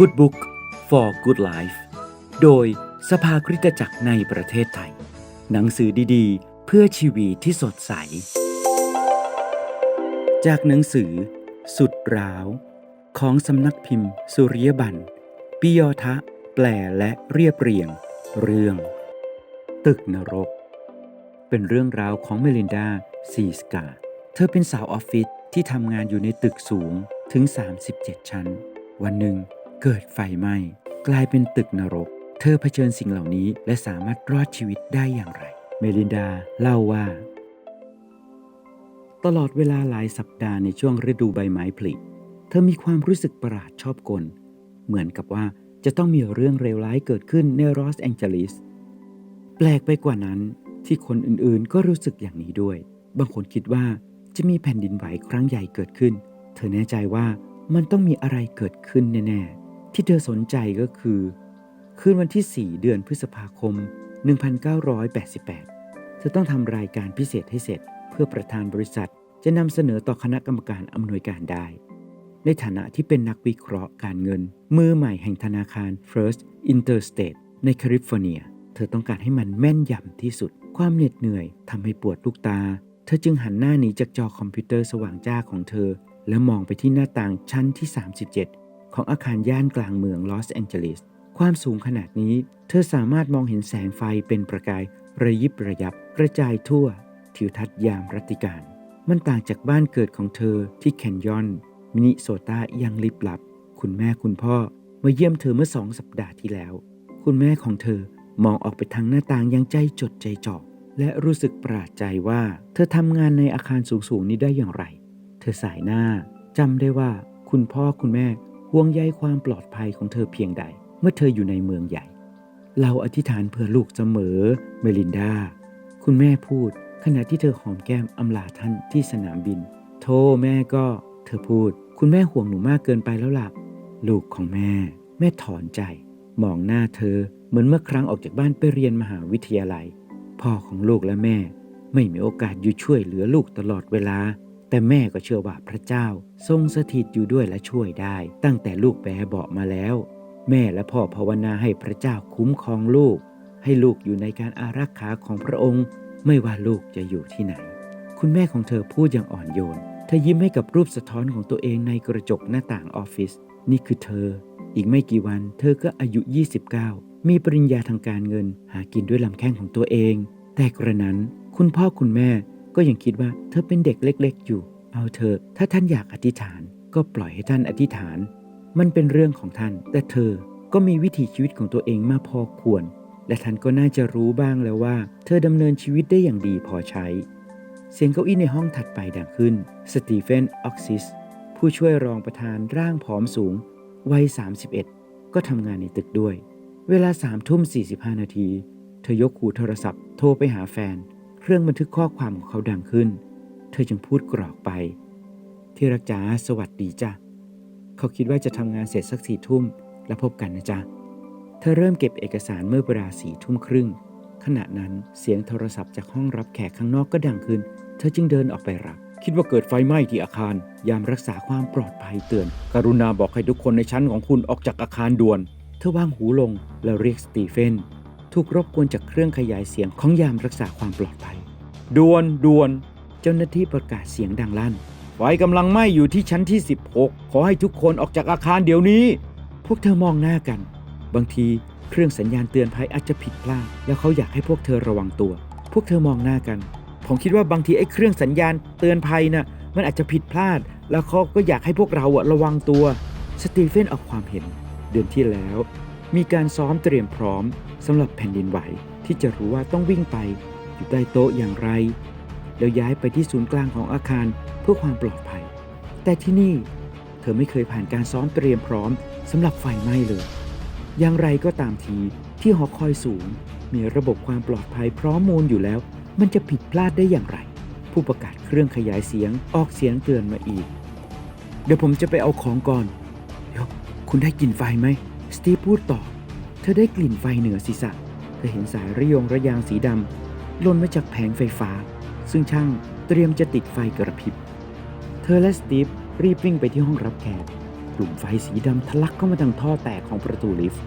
Good Book for Good Life โดยสภาคริสตจักรในประเทศไทย หนังสือดีๆ เพื่อชีวิตที่สดใส จากหนังสือ สุดร้าว ของสำนักพิมพ์ สุริยบันปิยทะ แปลและเรียบเรียง เรื่อง ตึกนรก เป็นเรื่องราวของเมลินดาซีสกา เธอเป็นสาวออฟฟิศที่ทำงานอยู่ในตึกสูงถึง 37 ชั้น วันหนึ่ง เกิดไฟไหม้กลายเป็นตึกนรก เธอเผชิญสิ่งเหล่านี้และสามารถรอดชีวิตได้อย่างไร เมลินดาเล่าว่า ตลอดเวลาหลายสัปดาห์ในช่วงฤดูใบไม้ผลิเธอมีความรู้สึกประหลาดชอบกล เหมือนกับว่าจะต้องมีเรื่องเลวร้ายเกิดขึ้นในลอสแองเจลิสแปลกไปกว่านั้นที่คนอื่นๆก็รู้สึกอย่างนี้ด้วย บางคนคิดว่าจะมีแผ่นดินไหวครั้งใหญ่เกิดขึ้น เธอแน่ใจว่ามันต้องมีอะไรเกิดขึ้นแน่ๆ ที่เธอสนใจก็คือ คืนวันที่ 4 เดือนพฤษภาคม 1988 เธอต้องทำรายการพิเศษให้เสร็จ เพื่อประธานบริษัทจะนำเสนอต่อคณะกรรมการอำนวยการได้ ในฐานะที่เป็นนักวิเคราะห์การเงิน มือใหม่แห่งธนาคาร First Interstate ในแคลิฟอร์เนีย เธอต้องการให้มันแม่นยำที่สุด ความเหน็ดเหนื่อยทำให้ปวดลูกตา เธอจึงหันหน้าหนีจากจอคอมพิวเตอร์สว่างจ้าของเธอ แล้วมองไปที่หน้าต่างชั้นที่ 37 ของอาคารย่านกลางเมืองลอสแองเจลิส ความสูงขนาดนี้ เธอสามารถมองเห็นแสงไฟเป็นประกายระยิบระยับกระจายทั่ว ทิวทัศน์ยามรัติการ มันต่างจากบ้านเกิดของเธอที่แคนยอน มินิโซตายังลิบลับ คุณแม่คุณพ่อมาเยี่ยมเธอเมื่อสองสัปดาห์ที่แล้ว คุณแม่ของเธอมองออกไปทางหน้าต่างอยังใจจดใจจ่อและรู้สึกประหลาดใจว่า เธอทำงานในอาคารสูงๆนี้ได้อย่างไร เธอสายหน้าจำได้ว่า คุณพ่อคุณแม่ ห่วงใยความปลอดภัยของเธอเพียงใด เมื่อเธออยู่ในเมืองใหญ่ เราอธิษฐานเพื่อลูกเสมอ เมลินดา คุณแม่พูด ขณะที่เธอหอมแก้มอำลาท่านที่สนามบิน โทแม่ก็ เธอพูด คุณแม่ห่วงหนูมากเกินไปแล้วล่ะ ลูกของแม่ แม่ถอนใจ มองหน้าเธอ เหมือนเมื่อครั้งออกจากบ้านไปเรียนมหาวิทยาลัย พ่อของลูกและแม่ ไม่มีโอกาสอยู่ช่วยเหลือลูกตลอดเวลา แต่แม่ก็เชื่อว่าพระเจ้า ทรงสถิตอยู่ด้วยและช่วยได้ ตั้งแต่ลูกแบเบาะมาแล้ว แม่และพ่อภาวนาให้พระเจ้าคุ้มครองลูก ให้ลูกอยู่ในการอารักขาของพระองค์ ไม่ว่าลูกจะอยู่ที่ไหน คุณแม่ของเธอพูดอย่างอ่อนโยน เธอยิ้มให้กับรูปสะท้อนของตัวเองในกระจกหน้าต่างออฟฟิศนี่คือเธอ อีกไม่กี่วัน เธอก็อายุ 29 มีปริญญาทางการเงิน หากินด้วยลำแข้งของตัวเอง แต่กระนั้น คุณพ่อคุณแม่ ก็ยังคิดว่าเธอเป็นเด็กเล็ก ๆ อยู่ เอาเธอ ถ้าท่านอยากอธิษฐาน ก็ปล่อยให้ท่านอธิษฐาน มันเป็นเรื่องของท่าน แต่เธอก็มีวิถีชีวิตของตัวเองมาพอควร และท่านก็น่าจะรู้บ้างแล้วว่า เธอดำเนินชีวิตได้อย่างดีพอใช้ เสียงเก้าอี้ในห้องถัดไปดังขึ้น สตีเฟน ออกซิส ผู้ช่วยรองประธานร่างผอมสูง วัย 31 ก็ทำงานในตึกด้วย เวลา3ทุ่ม45 นาที เธอยกหูโทรศัพท์ โทรไปหาแฟน เครื่องบันทึกข้อความของเขาดังขึ้น เธอจึงพูดกรอกไป ที่รักจ๋าสวัสดีจ้ะ เขาคิดว่าจะทำงานเสร็จสักสี่ทุ่มแล้วพบกันนะจ๊ะ เธอเริ่มเก็บเอกสารเมื่อเวลาสี่ทุ่มครึ่ง ขณะนั้นเสียงโทรศัพท์จากห้องรับแขกข้างนอกก็ดังขึ้น เธอจึงเดินออกไปรับ คิดว่าเกิดไฟไหม้ที่อาคาร ยามรักษาความปลอดภัยเตือน กรุณาบอกให้ทุกคนในชั้นของคุณออกจากอาคารด่วน เธอวางหูลงแล้วเรียกสตีเฟน ถูกรบกวนจากเครื่องขยายเสียงของยามรักษาความปลอดภัยด่วนด่วน เจ้าหน้าที่ประกาศเสียงดังลั่น ไฟกำลังไหม้อยู่ที่ชั้นที่ 16 ขอให้ทุกคนออกจากอาคารเดี๋ยวนี้ พวกเธอมองหน้ากัน บางทีเครื่องสัญญาณเตือนภัยอาจจะผิดพลาด แล้วเขาอยากให้พวกเธอระวังตัว พวกเธอมองหน้ากัน ผมคิดว่าบางทีไอ้เครื่องสัญญาณเตือนภัยน่ะมันอาจจะผิดพลาด แล้วเขาก็อยากให้พวกเราอะระวังตัว สตีเฟนออกความเห็น เดือนที่แล้ว มีการซ้อมเตรียมพร้อมสำหรับแผ่นดินไหวที่จะรู้ว่าต้องวิ่งไปอยู่ใต้โต๊ะอย่างไร แล้วย้ายไปที่ศูนย์กลางของอาคารเพื่อความปลอดภัย แต่ที่นี่เธอไม่เคยผ่านการซ้อมเตรียมพร้อมสำหรับไฟไหม้เลย อย่างไรก็ตามทีที่หอคอยสูง มีระบบความปลอดภัยพร้อมมูลอยู่แล้ว มันจะผิดพลาดได้อย่างไร ผู้ประกาศเครื่องขยายเสียงออกเสียงเตือนมาอีก เดี๋ยวผมจะไปเอาของก่อนเดี๋ยวคุณได้กลิ่นไฟไหม สตีฟพูดต่อ เธอได้กลิ่นไฟเหนือศีรษะ เธอเห็นสายระยงระยางสีดำหล่นมาจากแผงไฟฟ้า ซึ่งช่างเตรียมจะติดไฟกระพริบ เธอและสตีฟรีบวิ่งไปที่ห้องรับแขกกลุ่มไฟสีดำทะลักเข้ามาทางท่อแตกของประตูลิฟต์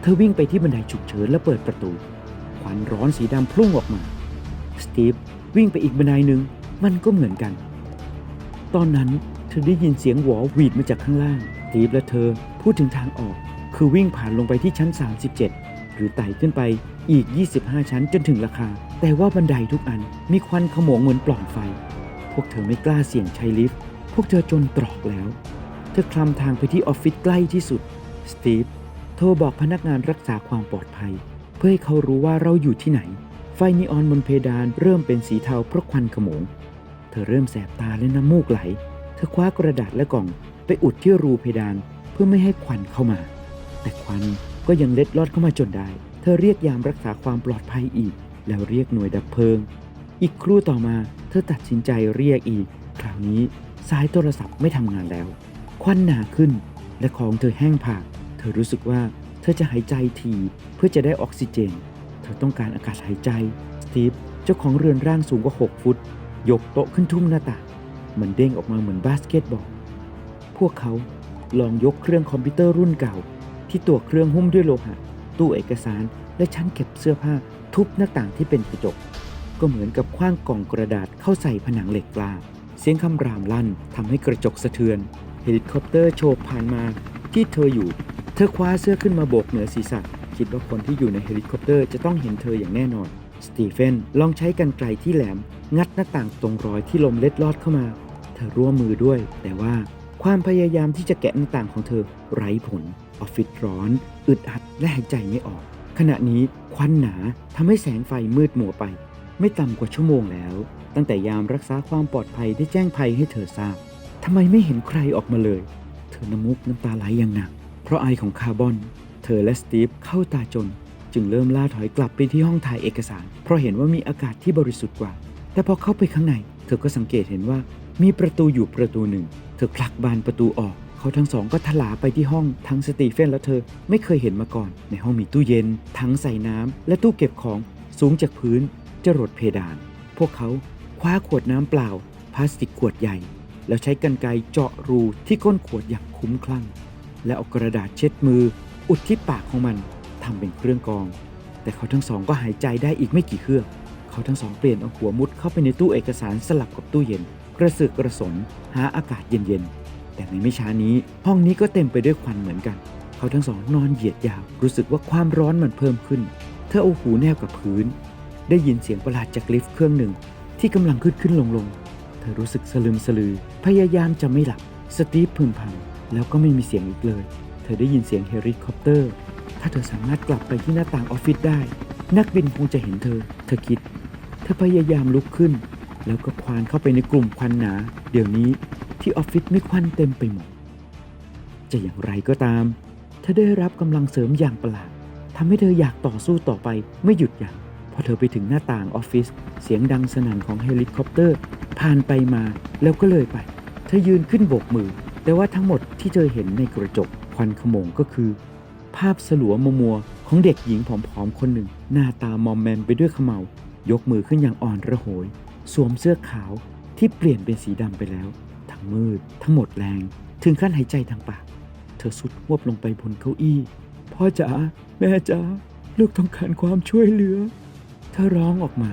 เธอวิ่งไปที่บันไดฉุกเฉินและเปิดประตู ควันร้อนสีดำพุ่งออกมา สตีฟวิ่งไปอีกบันไดหนึ่งมันก็เหมือนกัน ตอนนั้นเธอได้ยินเสียงหวอหวีดมาจากข้างล่างสตีฟและเธอพูดถึงทางออก คือวิ่งผ่านลงไปที่ชั้น 37 หรือไต่ขึ้นไปอีก 25 ชั้นจนถึงราคา แต่ว่าบันไดทุกอันมีควันขโมงเหมือนปล่องไฟ พวกเธอไม่กล้าเสี่ยงใช้ลิฟต์ พวกเธอจนตรอกแล้ว เธอคลำทางไปที่ออฟฟิศใกล้ที่สุด สตีฟโทรบอกพนักงานรักษาความปลอดภัย เพื่อให้เขารู้ว่าเราอยู่ที่ไหน ไฟนีออนบนเพดานเริ่มเป็นสีเทาเพราะควันขโมง เธอเริ่มแสบตาและน้ำมูกไหล เธอคว้ากระดาษและกล่อง ไปอุดที่รูเพดานเพื่อไม่ให้ควันเข้ามา แต่ควันก็ยังเล็ดลอดเข้ามาจนได้ เธอเรียกยามรักษาความปลอดภัยอีก แล้วเรียกหน่วยดับเพลิง อีกครู่ต่อมาเธอตัดสินใจเรียกอีก คราวนี้สายโทรศัพท์ไม่ทำงานแล้ว ควันหนาขึ้น และของเธอแห้งผาก เธอรู้สึกว่าเธอจะหายใจทีเพื่อจะได้ออกซิเจน เธอต้องการอากาศหายใจ สตีฟเจ้าของเรือนร่างสูงกว่า 6 ฟุต ยกโต๊ะขึ้นทุ่มหน้าต่างมันเด้งออกมาเหมือนบาสเกตบอล พวกเขาลองยกเครื่องคอมพิวเตอร์รุ่นเก่า ที่ตัวเครื่องหุ้มด้วยโลหะ ตู้เอกสาร และชั้นเก็บเสื้อผ้าทุบหน้าต่างที่เป็นกระจก ก็เหมือนกับคว้างกล่องกระดาษเข้าใส่ผนังเหล็กกล้า เสียงคำรามลั่นทำให้กระจกสะเทือน เฮลิคอปเตอร์โฉบผ่านมาที่เธออยู่ เธอคว้าเสื้อขึ้นมาโบกเหนือศีรษะ คิดว่าคนที่อยู่ในเฮลิคอปเตอร์จะต้องเห็นเธออย่างแน่นอน สตีเฟนลองใช้กันไกลที่แหลม งัดหน้าต่างตรงรอยที่ลมเล็ดลอดเข้ามา เธอร่วมมือด้วย แต่ว่าความพยายามที่จะแกะหน้าต่างของเธอไร้ผล ออฟฟิศร้อน อึดอัดและหายใจไม่ออก ขณะนี้ควันหนาทำให้แสงไฟมืดมัวไป ไม่ต่ำกว่าชั่วโมงแล้ว ตั้งแต่ยามรักษาความปลอดภัยได้แจ้งภัยให้เธอทราบทำไมไม่เห็นใครออกมาเลย เธอน้ำมุกน้ำตาไหลอย่างหนัก เพราะไอของคาร์บอน เธอและสตีฟเข้าตาจน จึงเริ่มล่าถอยกลับไปที่ห้องถ่ายเอกสาร เพราะเห็นว่ามีอากาศที่บริสุทธิ์กว่า แต่พอเข้าไปข้างใน เธอก็สังเกตเห็นว่ามีประตูอยู่ประตูหนึ่ง เธอผลักบานประตูออก เขาทั้งสองก็ถลาไปที่ห้องทั้งสตีเฟนและเธอไม่เคยเห็นมาก่อน ในห้องมีตู้เย็น ทั้งใส่น้ำและตู้เก็บของสูงจากพื้นจรดเพดาน พวกเขาคว้าขวดน้ำเปล่า พลาสติกขวดใหญ่ แล้วใช้กรรไกรเจาะรูที่ก้นขวดอย่างคุ้มคลั่ง และเอากระดาษเช็ดมือ อุดที่ปากของมันทำเป็นเครื่องกรอง แต่เขาทั้งสองก็หายใจได้อีกไม่กี่เครื่องเขาทั้งสองเปลี่ยนเอาหัวมุดเข้าไปในตู้เอกสารสลับกับตู้เย็น กระสือกกระสนหาอากาศเย็นๆ แต่ในไม่ช้านี้ ห้องนี้ก็เต็มไปด้วยควันเหมือนกัน เขาทั้งสองนอนเหยียดยาว รู้สึกว่าความร้อนมันเพิ่มขึ้น เธอเอาหูแนบกับพื้น ได้ยินเสียงประหลาดจากลิฟต์เครื่องหนึ่ง ที่กำลังขึ้นขึ้นลงลง เธอรู้สึกสลึมสลือ พยายามจะไม่หลับ สตีฟพึมพำแล้วก็ไม่มีเสียงอีกเลย เธอได้ยินเสียงเฮลิคอปเตอร์ ถ้าเธอสามารถกลับไปที่หน้าต่างออฟฟิศได้ นักบินคงจะเห็นเธอ เธอคิด เธอพยายามลุกขึ้น แล้วก็ควานเข้าไปในกลุ่มควันหนา เดี๋ยวนี้ ที่ออฟฟิศมีควันเต็มไปหมด จะอย่างไรก็ตาม เธอได้รับกำลังเสริมอย่างประหลาดทำให้เธออยากต่อสู้ต่อไปไม่หยุดยัง้งพอเธอไปถึงหน้าต่างออฟฟิศเสียงดังสนั่นของเฮลิคอปเตอร์ ผ่านไปมาแล้วก็เลยไป เธอยืนขึ้นโบกมือ แต่ว่าทั้งหมดที่เธอเห็นในกระจกควันขโมงก็คือ ภาพสลัวมัวมัวของเด็กหญิงผอมๆคนหนึ่ง หน้าตามอมแมมไปด้วยขมายกมือขึ้นอย่างอ่อนระโหย สวมเสื้อขาวที่เปลี่ยนเป็นสีดำไปแล้ว มืดทั้งหมดแรง ถึงขั้นหายใจทางปาก เธอสุดหวบลงไปบนเก้าอี้ พ่อจ๋าแม่จ๋าลูกต้องการความช่วยเหลือ เธอร้องออกมา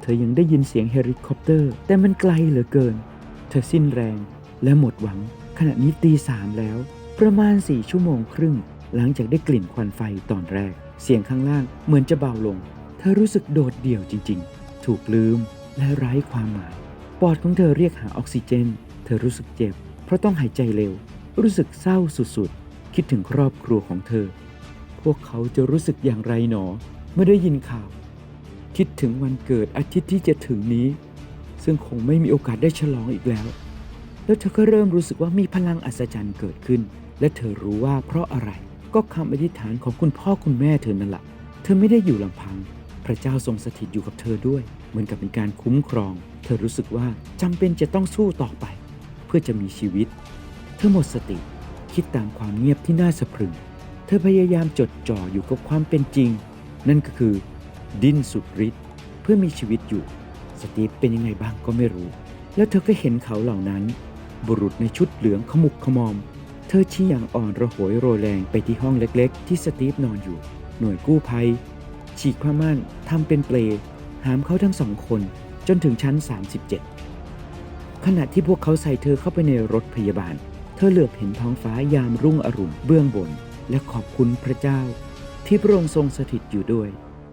เธอยังได้ยินเสียงเฮลิคอปเตอร์ แต่มันไกลเหลือเกิน เธอสิ้นแรงและหมดหวัง ขณะนี้ตีสามแล้ว ประมาณสี่ชั่วโมงครึ่ง หลังจากได้กลิ่นควันไฟตอนแรก เสียงข้างล่างเหมือนจะเบาลง เธอรู้สึกโดดเดี่ยวจริง ๆ ถูกลืมและไร้ความหมาย ปอดของเธอเรียกหาออกซิเจน ธอรู้สึกเจ็บ เพราะต้องหายใจเร็ว รู้สึกเศร้าสุดๆ คิดถึงครอบครัวของเธอ พวกเขาจะรู้สึกอย่างไรหนอ เมื่อได้ยินข่าว คิดถึงวันเกิดอาทิตย์ที่จะถึงนี้ ซึ่งคงไม่มีโอกาสได้ฉลองอีกแล้ว แล้วเธอก็เริ่มรู้สึกว่ามีพลังอัศจรรย์เกิดขึ้น และเธอรู้ว่าเพราะอะไร ก็คำอธิษฐานของคุณพ่อคุณแม่เธอนั่นแหละ เธอไม่ได้อยู่ลำพัง พระเจ้าทรงสถิตอยู่กับเธอด้วย เหมือนกับเป็นการคุ้มครอง เธอรู้สึกว่าจำเป็นจะต้องสู้ต่อไป เพื่อจะมีชีวิต เธอหมดสติคิดตามความเงียบที่น่าสะพรึง เธอพยายามจดจ่ออยู่กับความเป็นจริง นั่นก็คือ ดิ้นสุดฤทธิ์เพื่อมีชีวิตอยู่ สตีฟเป็นยังไงบ้างก็ไม่รู้ แล้วเธอก็เห็นเขาเหล่านั้น บุรุษในชุดเหลืองขมุกขมอม เธอชี้อย่างอ่อนระหวยโรยแรงไปที่ห้องเล็กๆ ที่สตีฟนอนอยู่ หน่วยกู้ภัย ฉีกผ้าม่านทำเป็นเปลหามเขาทั้งสองคนจนถึงชั้น 37 ขณะที่พวกเขาใส่เธอเข้าไปในรถพยาบาล เธอเหลือบเห็นท้องฟ้ายามรุ่งอรุณเบื้องบน และขอบคุณพระเจ้า ที่พระองค์ทรงสถิตอยู่ด้วย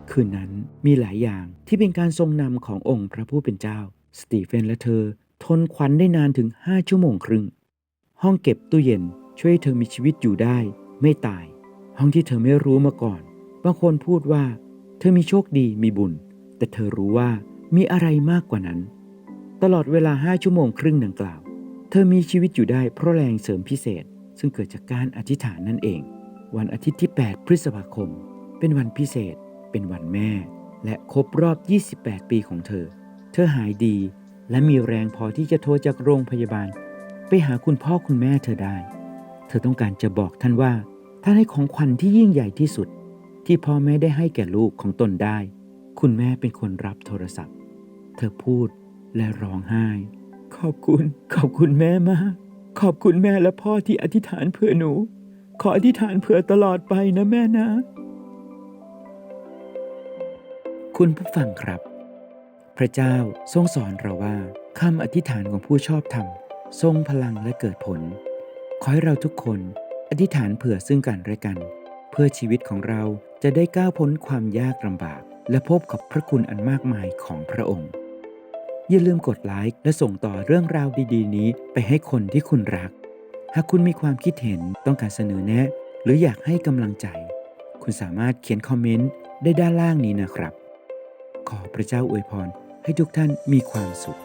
คืนนั้นมีหลายอย่างที่เป็นการทรงนำขององค์พระผู้เป็นเจ้า สตีเฟนและเธอ ทนควันได้นานถึง5ชั่วโมงครึ่ง ห้องเก็บตู้เย็นช่วยให้เธอมีชีวิตอยู่ได้ ไม่ตาย ห้องที่เธอไม่รู้มาก่อน บางคนพูดว่า เธอมีโชคดีมีบุญ แต่เธอรู้ว่ามีอะไรมากกว่านั้น ตลอดเวลา5ชั่วโมงครึ่งดังกล่าว เธอมีชีวิตอยู่ได้เพราะแรงเสริมพิเศษ ซึ่งเกิดจากการอธิษฐานนั่นเอง วันอาทิตย์ที่ 8 พฤษภาคม เป็นวันพิเศษ เป็นวันแม่ และครบรอบ 28 ปีของเธอ เธอหายดีและมีแรงพอที่จะโทรจากโรงพยาบาล ไปหาคุณพ่อคุณแม่เธอได้ เธอต้องการจะบอกท่านว่าท่านให้ของขวัญที่ยิ่งใหญ่ที่สุด ที่พ่อแม่ได้ให้แก่ลูกของตนได้ คุณแม่เป็นคนรับโทรศัพท์ เธอพูด และร้องไห้ ขอบคุณ ขอบคุณแม่มาก ขอบคุณแม่และพ่อที่อธิษฐานเผื่อหนู ขออธิษฐานเผื่อตลอดไปนะแม่นะ คุณผู้ฟังครับ พระเจ้าทรงสอนเราว่าคำอธิษฐานของผู้ชอบธรรมทรงพลังและเกิดผล ขอให้เราทุกคนอธิษฐานเผื่อซึ่งกันและกัน เพื่อชีวิตของเราจะได้ก้าวพ้นความยากลำบาก และพบกับพระคุณอันมากมายของพระองค์ อย่าลืมกดไลค์และส่งต่อเรื่องราวดีๆ นี้ไปให้คนที่คุณรัก หากคุณมีความคิดเห็นต้องการเสนอแนะ หรืออยากให้กำลังใจ คุณสามารถเขียนคอมเมนต์ได้ด้านล่างนี้นะครับ ขอพระเจ้าอวยพรให้ทุกท่านมีความสุข